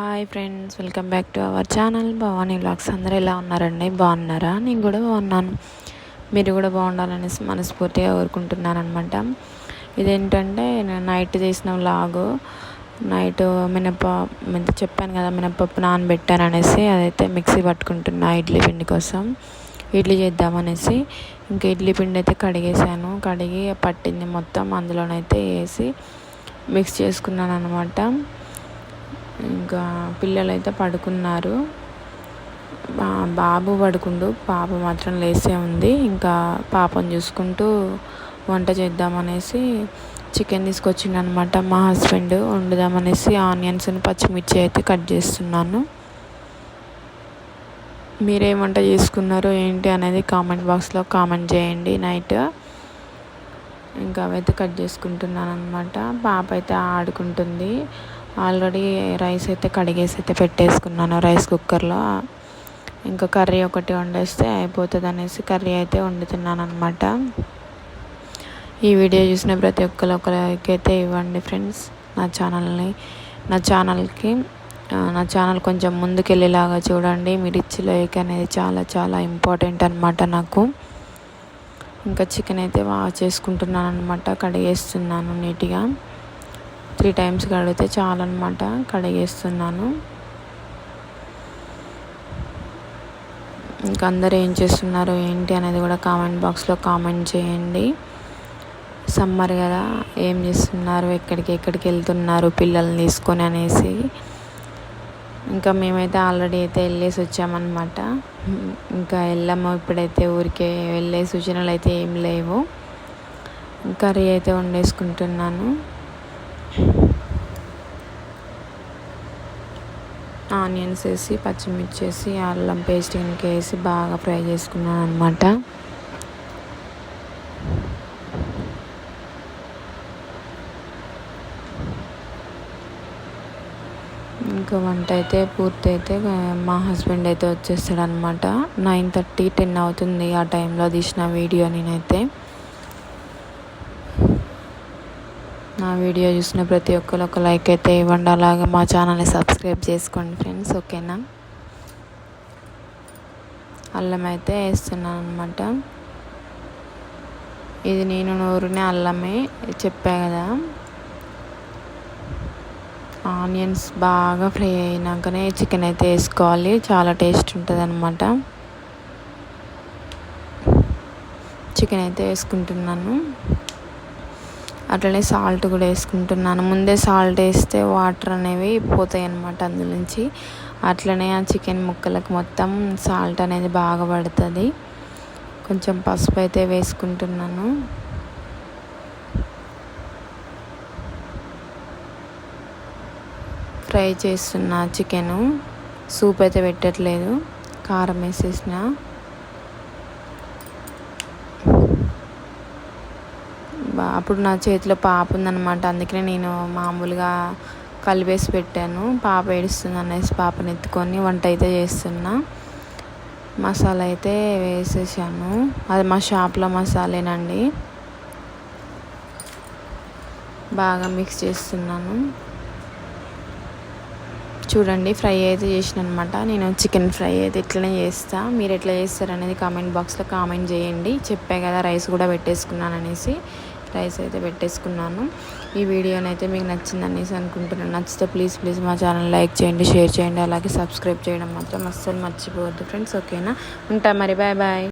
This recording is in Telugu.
Hi friends welcome back to our channel Bhavani vlogs అందరూ ఎలా ఉన్నారండి? బాగున్నారా? నేను కూడా బాగున్నాను. మీరు కూడా బాగుండాలనేసి మనస్ఫూర్తిగా కోరుకుంటున్నాను అనమాట ఇదేంటంటే నేను నైట్ చేసిన వ్లాగు నైట్ మినప మినప చెప్పాను కదా మినపప్పు నానబెట్టాను అనేసి అదైతే మిక్సీ పట్టుకుంటున్నా ఇడ్లీ పిండి కోసం. ఇడ్లీ చేద్దామనేసి ఇంకా ఇడ్లీ పిండి అయితే కడిగేసాను కడిగి పట్టింది మొత్తం అందులోనైతే వేసి మిక్స్ చేసుకున్నాను అనమాట ఇంకా పిల్లలైతే పడుకున్నారు. బాబు పడుకుండు పాప మాత్రం లేసే ఉంది. ఇంకా పాపను చూసుకుంటూ వంట చేద్దామనేసి చికెన్ తీసుకొచ్చిండు అనమాట మా హస్బెండ్. వండుదామనేసి ఆనియన్స్ పచ్చిమిర్చి అయితే కట్ చేస్తున్నాను. మీరేం వంట చేసుకున్నారో ఏంటి అనేది కామెంట్ బాక్స్లో కామెంట్ చేయండి నైట్. ఇంకా అవైతే కట్ చేసుకుంటున్నాను అనమాట పాప అయితే ఆడుకుంటుంది. ఆల్రెడీ రైస్ అయితే కడిగేసి అయితే పెట్టేసుకున్నాను రైస్ కుక్కర్లో. ఇంకా కర్రీ ఒకటి వండేస్తే అయిపోతుంది అనేసి కర్రీ అయితే వండుతున్నాను అనమాట ఈ వీడియో చూసిన ప్రతి ఒక్కరు ఒక లైక్ అయితే ఇవ్వండి ఫ్రెండ్స్. నా ఛానల్ని నా ఛానల్కి నా ఛానల్ కొంచెం ముందుకెళ్ళేలాగా చూడండి. మీరు ఇచ్చి లైక్ అనేది చాలా చాలా ఇంపార్టెంట్ అనమాట నాకు. ఇంకా చికెన్ అయితే వాష్ చేసుకుంటున్నాను అనమాట కడిగేస్తున్నాను నీట్గా. త్రీ టైమ్స్ కడిగితే చాలన్నమాట. కడిగేస్తున్నాను. ఇంకా అందరు ఏం చేస్తున్నారు ఏంటి అనేది కూడా కామెంట్ బాక్స్లో కామెంట్ చేయండి. సమ్మర్ కదా ఏం చేస్తున్నారు ఎక్కడికి ఎక్కడికి వెళ్తున్నారు పిల్లల్ని తీసుకొని అనేసి. ఇంకా మేమైతే ఆల్రెడీ అయితే వెళ్ళేసి వచ్చామన్నమాట. ఇంకా వెళ్ళాము ఇప్పుడైతే ఊరికే వెళ్ళే సూచనలు అయితే ఏం లేవు. కర్రీ అయితే వండేసుకుంటున్నాను. ఆనియన్స్ వేసి పచ్చిమిర్చి వేసి అల్లం పేస్ట్ వేసి బాగా ఫ్రై చేసుకున్నాను అనమాట ఇంకా వంట అయితే పూర్తి అయితే మా హస్బెండ్ అయితే వచ్చేస్తాడు అనమాట నైన్ థర్టీ టెన్ అవుతుంది ఆ టైంలో తీసిన వీడియో నేనైతే. నా వీడియో చూసిన ప్రతి ఒక్కరు ఒక లైక్ అయితే ఇవ్వండి. అలాగే మా ఛానల్ని సబ్స్క్రైబ్ చేసుకోండి ఫ్రెండ్స్ ఓకేనా? అల్లం అయితే వేస్తున్నాను అనమాట ఇది నేను నూరునే అల్లమే చెప్పా కదా. ఆనియన్స్ బాగా ఫ్రై అయినాకనే చికెన్ అయితే వేసుకోవాలి. చాలా టేస్ట్ ఉంటుంది అనమాట చికెన్ అయితే వేసుకుంటున్నాను. అట్లనే సాల్ట్ కూడా వేసుకుంటున్నాను. ముందే సాల్ట్ వేస్తే వాటర్ అనేవి పోతాయి అన్నమాట అందులోంచి అట్లనే ఆ చికెన్ ముక్కలకు మొత్తం సాల్ట్ అనేది బాగా పడుతుంది. కొంచెం పసుపు అయితే వేసుకుంటున్నాను. ఫ్రై చేస్తున్న చికెను సూప్ అయితే పెట్టట్లేదు. కారం వేసేసిన. అప్పుడు నా చేతిలో పాప ఉందనమాట అందుకనే నేను మామూలుగా కలిపేసి పెట్టాను. పాప ఏడుస్తుంది అనేసి పాపని ఎత్తుకొని వంట అయితే చేస్తున్నా. మసాలా అయితే వేసేసాను. అది మా షాప్లో మసాలేనండి. బాగా మిక్స్ చేస్తున్నాను. చూడండి ఫ్రై అయితే చేసిన అనమాట నేను చికెన్ ఫ్రై అయితే ఇట్లనే చేస్తా. మీరు ఎట్లా చేస్తారనేది కామెంట్ బాక్స్లో కామెంట్ చేయండి. చెప్పే కదా రైస్ కూడా పెట్టేసుకున్నాను అనేసి రైస్ అయితే పెట్టేసుకున్నాను. ఈ వీడియోనైతే మీకు నచ్చింది అనేసి అనుకుంటున్నాను. నచ్చితే ప్లీజ్ ప్లీజ్ మా ఛానల్ లైక్ చేయండి షేర్ చేయండి. అలాగే సబ్స్క్రైబ్ చేయడం మాత్రం అస్సలు మర్చిపోవద్దు ఫ్రెండ్స్ ఓకేనా ఉంటా మరి. Bye bye